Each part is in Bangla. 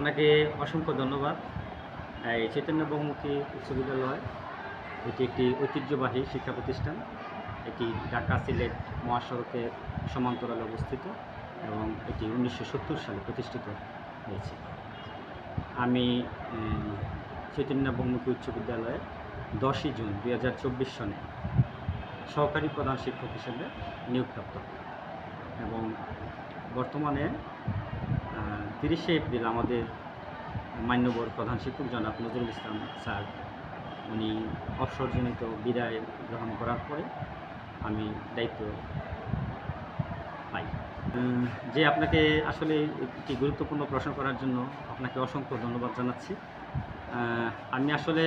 আপনাকে অসংখ্য ধন্যবাদ। এই চৈতন্য বহুমুখী উচ্চ বিদ্যালয়, এটি একটি ঐতিহ্যবাহী শিক্ষা প্রতিষ্ঠান, এটি ঢাকা সিলেট মহাসড়কের সমান্তরালে অবস্থিত এবং এটি উনিশশো সত্তর সালে প্রতিষ্ঠিত হয়েছে। আমি চৈতন্য বহুমুখী উচ্চ বিদ্যালয়ে দশই জুন দুই হাজার চব্বিশ সনে সহকারী প্রধান শিক্ষক হিসেবে নিয়োগপ্রাপ্ত। এবং বর্তমানে তিরিশে এপ্রিল আমাদের মান্যবর প্রধান শিক্ষক জনাব নজরুল ইসলাম স্যার, উনি অবসরজনিত বিদায় গ্রহণ করার পরে আমি দায়িত্ব পাই। যে আপনাকে আসলে একটি গুরুত্বপূর্ণ প্রশ্ন করার জন্য আপনাকে অসংখ্য ধন্যবাদ জানাচ্ছি। আমি আসলে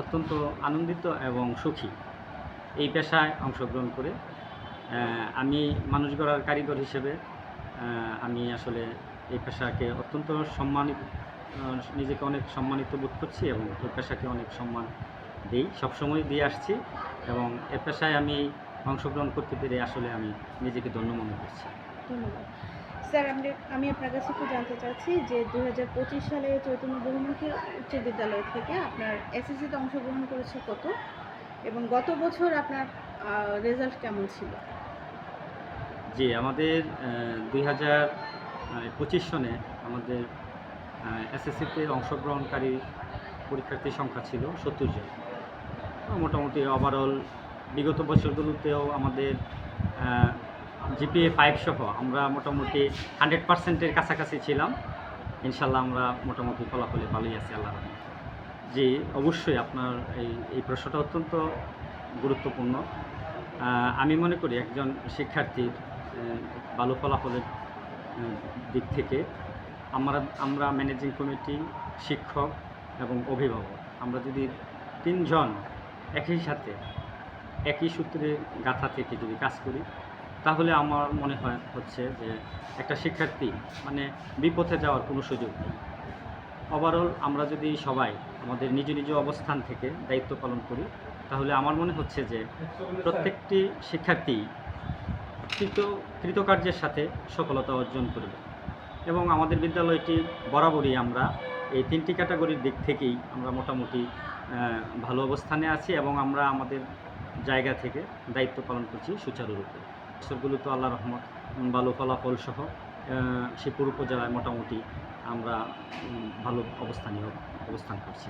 অত্যন্ত আনন্দিত এবং সুখী এই পেশায় অংশগ্রহণ করে। আমি মানুষ গড়ার কারিগর হিসেবে আমি আসলে এই পেশাকে অত্যন্ত সম্মানিত নিজেকে অনেক সম্মানিত বোধ করছি এবং এই পেশাকে অনেক সম্মান দিই, সবসময় দিয়ে আসছি এবং এ পেশায় আমি অংশগ্রহণ করতে পেরে আসলে আমি নিজেকে ধন্য মনে করছি। ধন্যবাদ। স্যার, আমি আমি আপনার কাছে একটু জানতে চাচ্ছি যে দু হাজার পঁচিশ সালে চৈতন্য বহুমুখী উচ্চ বিদ্যালয় থেকে আপনার এসএসসিতে অংশগ্রহণ করেছে কত? এবং গত বছর আপনার রেজাল্ট কেমন ছিল? জি, আমাদের দুই হাজার পঁচিশ সনে আমাদের এসএসসিতে অংশগ্রহণকারী পরীক্ষার্থীর সংখ্যা ছিল সত্তর জন। মোটামুটি ওভারঅল বিগত বছরগুলোতেও আমাদের জিপিএ ফাইভ সহ আমরা মোটামুটি হান্ড্রেড পার্সেন্টের কাছাকাছি ছিলাম। ইনশাল্লাহ আমরা মোটামুটি ফলাফলে ভালোই আছি, আল্লাহ জি, অবশ্যই আপনার এই এই প্রশ্নটা অত্যন্ত গুরুত্বপূর্ণ। আমি মনে করি একজন শিক্ষার্থীর ভালো ফলাফলের দিক থেকে আমরা আমরা ম্যানেজিং কমিটি শিক্ষক এবং অভিভাবক, আমরা যদি তিনজন একই সাথে, একই সূত্রে গাথা থেকে যদি কাজ করি, তাহলে আমার মনে হয় হচ্ছে যে একটা শিক্ষার্থী মানে বিপথে যাওয়ার কোনো সুযোগ নেই। ওভারঅল আমরা যদি সবাই আমাদের নিজ নিজ অবস্থান থেকে দায়িত্ব পালন করি, তাহলে আমার মনে হচ্ছে যে প্রত্যেকটি শিক্ষার্থী কৃত কৃতকার্যের সাথে সফলতা অর্জন করবে এবং আমাদের বিদ্যালয়টি বরাবরই আমরা এই তিনটি ক্যাটাগরির দিক থেকেই আমরা মোটামুটি ভালো অবস্থানে আছি এবং আমরা আমাদের জায়গা থেকে দায়িত্ব পালন করছি সুচারুরূপে বছরগুলো তো আল্লাহ রহমত ভালো ফলাফল সহ শিবপুর উপজেলায় মোটামুটি আমরা ভালো অবস্থানে অবস্থান করছি।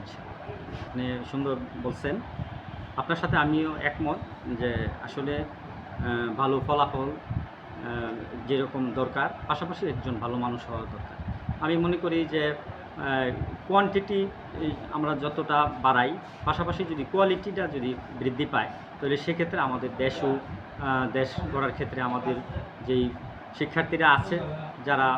আপনি সুন্দর বলছেন। আপনার সাথে আমিও একমত যে আসলে ভালো ফলাফল যেরকম দরকার, পাশাপাশি একজন ভালো মানুষ হওয়া দরকার। আমি মনে করি যে কোয়ান্টিটি আমরা যতটা বাড়াই, পাশাপাশি যদি কোয়ালিটিটা যদি বৃদ্ধি পায়, তাহলে সেক্ষেত্রে আমাদের দেশও দেশ গড়ার ক্ষেত্রে আমাদের যেই শিক্ষার্থীরা আছে, যারা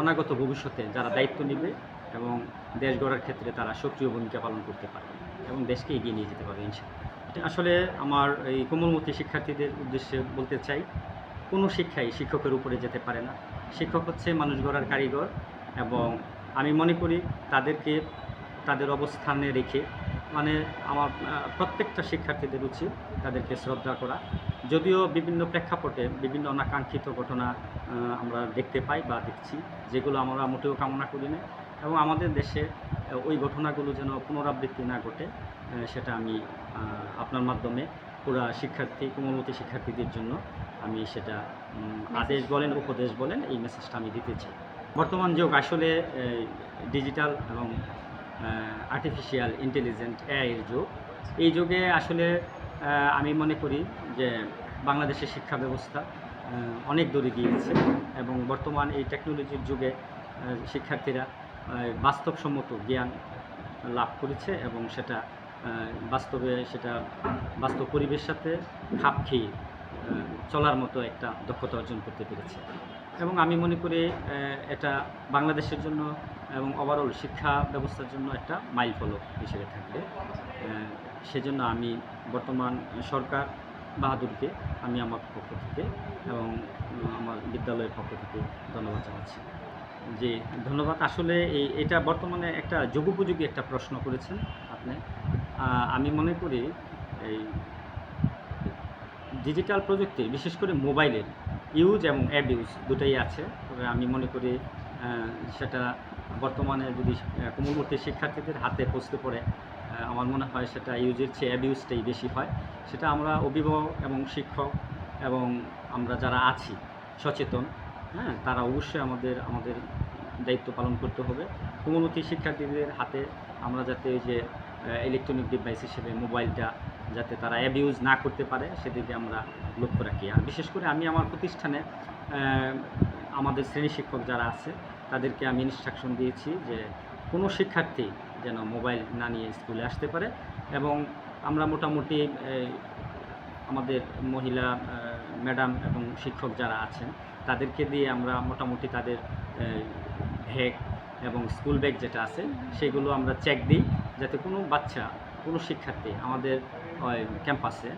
অনাগত ভবিষ্যতে যারা দায়িত্ব নেবে এবং দেশ গড়ার ক্ষেত্রে তারা সক্রিয় ভূমিকা পালন করতে পারবে এবং দেশকে এগিয়ে নিয়ে যেতে পারবে, ইনশাআল্লাহ। আসলে আমার এই কোমলমতি শিক্ষার্থীদের উদ্দেশ্যে বলতে চাই, কোনো শিক্ষাই শিক্ষকের উপরে যেতে পারে না। শিক্ষক হচ্ছে মানুষ গড়ার কারিগর এবং আমি মনে করি তাদেরকে, তাদের অবস্থানে রেখে মানে আমার প্রত্যেকটা শিক্ষার্থীদের উচিত তাদেরকে শ্রদ্ধা করা। যদিও বিভিন্ন প্রেক্ষাপটে বিভিন্ন অনাকাঙ্ক্ষিত ঘটনা আমরা দেখতে পাই বা দেখছি, যেগুলো আমরা মোটেও কামনা করি না এবং আমাদের দেশে ওই ঘটনাগুলো যেন পুনরাবৃত্তি না ঘটে। সেটা আমি আপনার মাধ্যমে পুরা শিক্ষার্থী কোমলমতি শিক্ষার্থীদের জন্য আমি সেটা আদেশ বলেন উপদেশ বলেন এই মেসেজটা আমি দিতে চাই বর্তমান যুগ আসলে ডিজিটাল এবং আর্টিফিশিয়াল ইন্টেলিজেন্ট এআইয়ের যুগ। এই যুগে আসলে আমি মনে করি যে বাংলাদেশের শিক্ষা ব্যবস্থা অনেক দূরে গিয়েছে এবং বর্তমান এই টেকনোলজির যুগে শিক্ষার্থীরা বাস্তবসম্মত জ্ঞান লাভ করেছে এবং সেটা বাস্তবে সেটা বাস্তব পরিবেশের সাথে খাপ খেয়ে চলার মতো একটা দক্ষতা অর্জন করতে পেরেছে। এবং আমি মনে করি এটা বাংলাদেশের জন্য এবং ওভারঅল শিক্ষা ব্যবস্থার জন্য একটা মাইল ফলক হিসেবে থাকবে। সেজন্য আমি বর্তমান সরকার বাহাদুরকে, আমি আমার পক্ষ থেকে এবং আমার বিদ্যালয়ের পক্ষ থেকে ধন্যবাদ জানাচ্ছি যে ধন্যবাদ। আসলে এই, এটা বর্তমানে একটা যুগোপযোগী একটা প্রশ্ন করেছেন আপনি। আমি মনে করি এই ডিজিটাল প্রযুক্তি বিশেষ করে মোবাইলের ইউজ এবং অ্যাবিউজ দুটাই আছে। তবে আমি মনে করি সেটা বর্তমানে যদি কোমলমতি শিক্ষার্থীদের হাতে পৌঁছতে পড়ে আমার মনে হয় সেটা ইউজের চেয়ে অ্যাবিউজটাই বেশি হয়। সেটা আমরা অভিভাবক এবং শিক্ষক এবং আমরা যারা আছি, সচেতন হ্যাঁ তারা অবশ্যই আমাদের আমাদের দায়িত্ব পালন করতে হবে। কোমলমতি শিক্ষার্থীদের হাতে আমরা যাতে যে ইলেকট্রনিক ডিভাইস হিসেবে মোবাইলটা যাতে তারা অ্যাবিউজ না করতে পারে, সেদিকে আমরা লক্ষ্য রাখি। আর বিশেষ করে আমি আমার প্রতিষ্ঠানে আমাদের শ্রেণি শিক্ষক যারা আছে, তাদেরকে আমি ইনস্ট্রাকশন দিয়েছি যে কোনো শিক্ষার্থী যেন মোবাইল না নিয়ে স্কুলে আসতে পারে এবং আমরা মোটামুটি আমাদের মহিলা ম্যাডাম এবং শিক্ষক যারা আছেন, তাদেরকে দিয়ে আমরা মোটামুটি তাদের ভ্যাগ এবং স্কুল ব্যাগ যেটা আছে, সেগুলো আমরা চেক দিই যাতে কোনো বাচ্চা, কোনো শিক্ষার্থী আমাদের ক্যাম্পাসে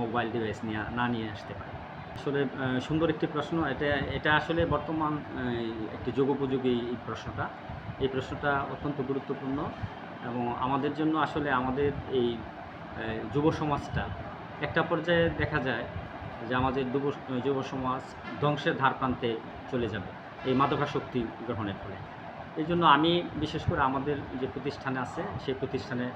মোবাইল ডিভাইস নিয়ে, না নিয়ে আসতে পারে। আসলে সুন্দর একটি প্রশ্ন। এটা এটা আসলে বর্তমান একটি যুগোপযোগী এই প্রশ্নটা। এই প্রশ্নটা অত্যন্ত গুরুত্বপূর্ণ এবং আমাদের জন্য আসলে আমাদের এই যুব সমাজটা একটা পর্যায়ে দেখা যায় যে আমাদের যুব সমাজ ধ্বংসের ধার প্রান্তে চলে যাবে। এই মাদকাসক্তি গ্রহণের ফলে। এই জন্য আমি, বিশেষ করে আমাদের যে প্রতিষ্ঠানে আছে, সেই প্রতিষ্ঠানে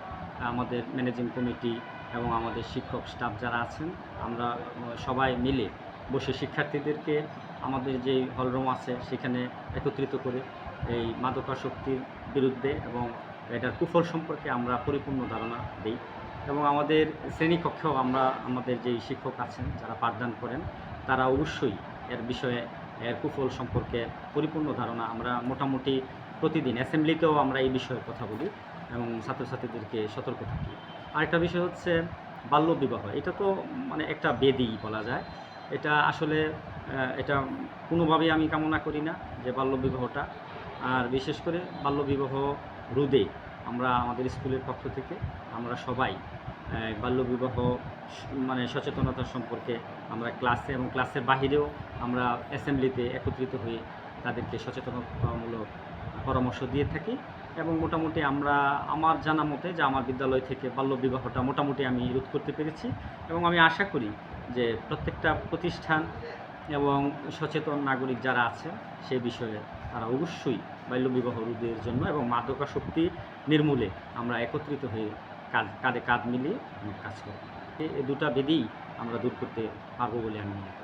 আমাদের ম্যানেজিং কমিটি এবং আমাদের শিক্ষক স্টাফ যারা আছেন, আমরা সবাই মিলে বসে শিক্ষার্থীদেরকে আমাদের যে হলরুম আছে, সেখানে একত্রিত করে এই মাদকাসক্তির বিরুদ্ধে এবং এটার কুফল সম্পর্কে আমরা পরিপূর্ণ ধারণা দিই। এবং আমাদের শ্রেণীকক্ষেও আমরা, আমাদের যেই শিক্ষক আছেন, যারা পাঠদান করেন, তারা অবশ্যই এর বিষয়ে এর কুফল সম্পর্কে পরিপূর্ণ ধারণা আমরা মোটামুটি প্রতিদিন অ্যাসেম্বলিতেও আমরা এই বিষয়ে কথা বলি এবং ছাত্রছাত্রীদেরকে সতর্ক থাকি। আরেকটা বিষয় হচ্ছে বাল্যবিবাহ এটা তো মানে একটা বেদি বলা যায়। এটা আসলে এটা কোনোভাবেই আমি কামনা করি না যে বাল্যবিবাহটা আর বিশেষ করে বাল্যবিবাহ রোধে আমরা আমাদের স্কুলের পক্ষ থেকে আমরা সবাই বাল্যবিবাহ মানে সচেতনতা সম্পর্কে আমরা ক্লাসে এবং ক্লাসের বাহিরেও আমরা অ্যাসেম্বলিতে একত্রিত হয়ে তাদেরকে সচেতনতামূলক পরামর্শ দিয়ে থাকি এবং মোটামুটি আমরা আমার জানা মতে যে আমার বিদ্যালয় থেকে বাল্যবিবাহটা মোটামুটি আমি রোধ করতে পেরেছি এবং আমি আশা করি যে প্রত্যেকটা প্রতিষ্ঠান এবং সচেতন নাগরিক যারা আছে সে বিষয়ে তারা অবশ্যই বাল্যবিবাহ রোধের জন্য এবং মাদকাসক্তি নির্মূলে আমরা একত্রিত হয়ে কাজ, কাঁধে কাঁধ মিলিয়ে কাজ করব। এই দুটা বেদিই আমরা দূর করতে পারব বলে আমি মনে করি।